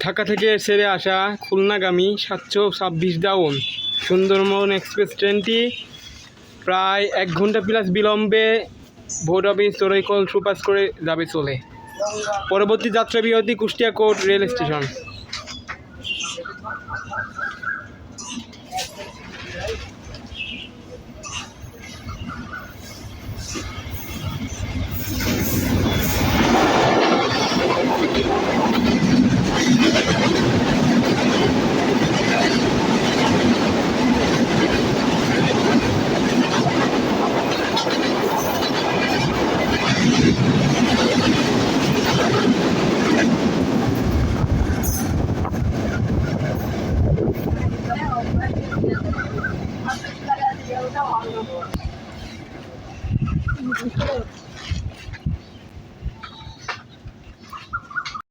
ঢাকা থেকে সেরে আসা খুলনাগামী সাতশো ছাব্বিশ দাউন সুন্দরবন এক্সপ্রেস ট্রেনটি প্রায় এক ঘণ্টা প্লাস বিলম্বে ভোট অফিস তরৈকল সুপাস করে যাবে চলে। পরবর্তী যাত্রা বিরতি Kushtia court rail station. muito diferente.